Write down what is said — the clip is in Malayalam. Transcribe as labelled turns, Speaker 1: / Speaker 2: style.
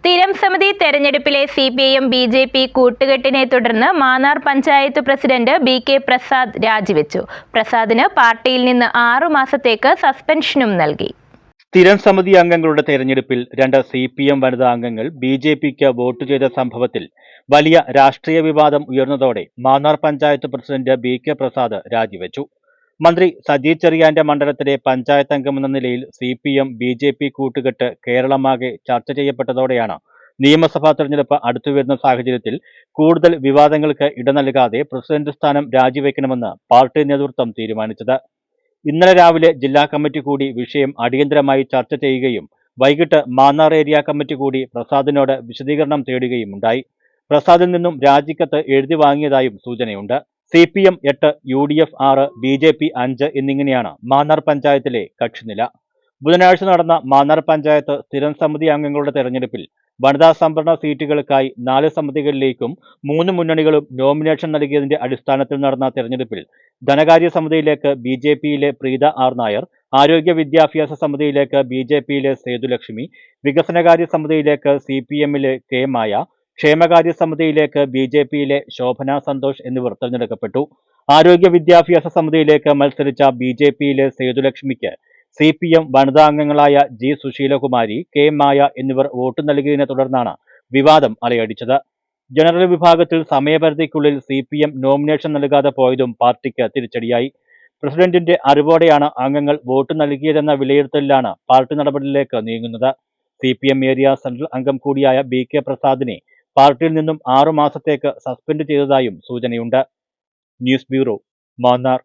Speaker 1: സ്ഥിരം സമിതി തെരഞ്ഞെടുപ്പിലെ C P I M B J P കൂട്ടുകെട്ടിനെ തുടർന്ന് Mannar panchayat president B K Prasad രാജിവെച്ചു. പ്രസാദിന് പാർട്ടിയിൽ നിന്ന് ആറു മാസത്തേക്ക് സസ്പെൻഷനും നൽകി.
Speaker 2: സ്ഥിരം സമിതി അംഗങ്ങളുടെ തെരഞ്ഞെടുപ്പിൽ രണ്ട് സി പി എം വനിതാ അംഗങ്ങൾ ബി ജെ പിക്ക് വോട്ട് ചെയ്ത സംഭവത്തിൽ വലിയ രാഷ്ട്രീയ വിവാദം ഉയർന്നതോടെ Mannar panchayat president B K Prasad രാജിവെച്ചു. മന്ത്രി സജി ചെറിയാന്റെ മണ്ഡലത്തിലെ പഞ്ചായത്ത് അംഗമെന്ന നിലയിൽ C P M B J P കൂട്ടുകെട്ട് കേരളമാകെ ചർച്ച ചെയ്യപ്പെട്ടതോടെയാണ് നിയമസഭാ തെരഞ്ഞെടുപ്പ് അടുത്തുവരുന്ന സാഹചര്യത്തിൽ കൂടുതൽ വിവാദങ്ങൾക്ക് ഇട നൽകാതെ പ്രസിഡന്റ് സ്ഥാനം രാജിവെക്കണമെന്ന് പാർട്ടി നേതൃത്വം തീരുമാനിച്ചത്. ഇന്നലെ രാവിലെ ജില്ലാ കമ്മിറ്റി കൂടി വിഷയം അടിയന്തരമായി ചർച്ച ചെയ്യുകയും വൈകിട്ട് മാന്നാർ ഏരിയ കമ്മിറ്റി കൂടി പ്രസാദിനോട് വിശദീകരണം തേടുകയും ഉണ്ടായി പ്രസാദിൽ നിന്നും രാജിക്കത്ത് എഴുതി വാങ്ങിയതായും സൂചനയുണ്ട്. സി പി എം എട്ട് യു ഡി എഫ് ആറ് ബി ജെ പി അഞ്ച് എന്നിങ്ങനെയാണ് മാന്നാർ പഞ്ചായത്തിലെ കക്ഷിനില. ബുധനാഴ്ച നടന്ന മാന്നാർ പഞ്ചായത്ത് സ്ഥിരം സമിതി അംഗങ്ങളുടെ തെരഞ്ഞെടുപ്പിൽ വനിതാ സംവരണ സീറ്റുകൾക്കായി നാല് സമിതികളിലേക്കും മൂന്ന് മുന്നണികളും നോമിനേഷൻ നൽകിയതിന്റെ അടിസ്ഥാനത്തിൽ നടന്ന തെരഞ്ഞെടുപ്പിൽ ധനകാര്യ സമിതിയിലേക്ക് ബി ജെ പിയിലെ പ്രീത ആർ നായർ ആരോഗ്യ വിദ്യാഭ്യാസ സമിതിയിലേക്ക് ബി ജെ പിയിലെ സേതുലക്ഷ്മി വികസനകാര്യ സമിതിയിലേക്ക് സി പി എമ്മിലെ കെ മായ ക്ഷേമകാര്യ സമിതിയിലേക്ക് ബി ജെ പിയിലെ ശോഭന സന്തോഷ് എന്നിവർ തെരഞ്ഞെടുക്കപ്പെട്ടു. ആരോഗ്യ വിദ്യാഭ്യാസ സമിതിയിലേക്ക് മത്സരിച്ച ബി ജെ പിയിലെ സേതുലക്ഷ്മിക്ക് സി പി എം വനിതാ അംഗങ്ങളായ ജി സുശീലകുമാരി കെ മായ എന്നിവർ വോട്ട് നൽകിയതിനെ തുടർന്നാണ് വിവാദം അലയടിച്ചത്. ജനറൽ വിഭാഗത്തിൽ സമയപരിധിക്കുള്ളിൽ സി പി എം നോമിനേഷൻ നൽകാതെ പോയതും പാർട്ടിക്ക് തിരിച്ചടിയായി. പ്രസിഡന്റിന്റെ അറിവോടെയാണ് അംഗങ്ങൾ വോട്ട് നൽകിയതെന്ന വിലയിരുത്തലിലാണ് പാർട്ടി നടപടിയിലേക്ക് നീങ്ങുന്നത്. C P M area central അംഗം കൂടിയായ ബി കെ പ്രസാദിനെ പാർട്ടിയിൽ നിന്നും ആറു മാസത്തേക്ക് സസ്പെൻഡ് ചെയ്തതായും സൂചനയുണ്ട്. News bureau Mannar.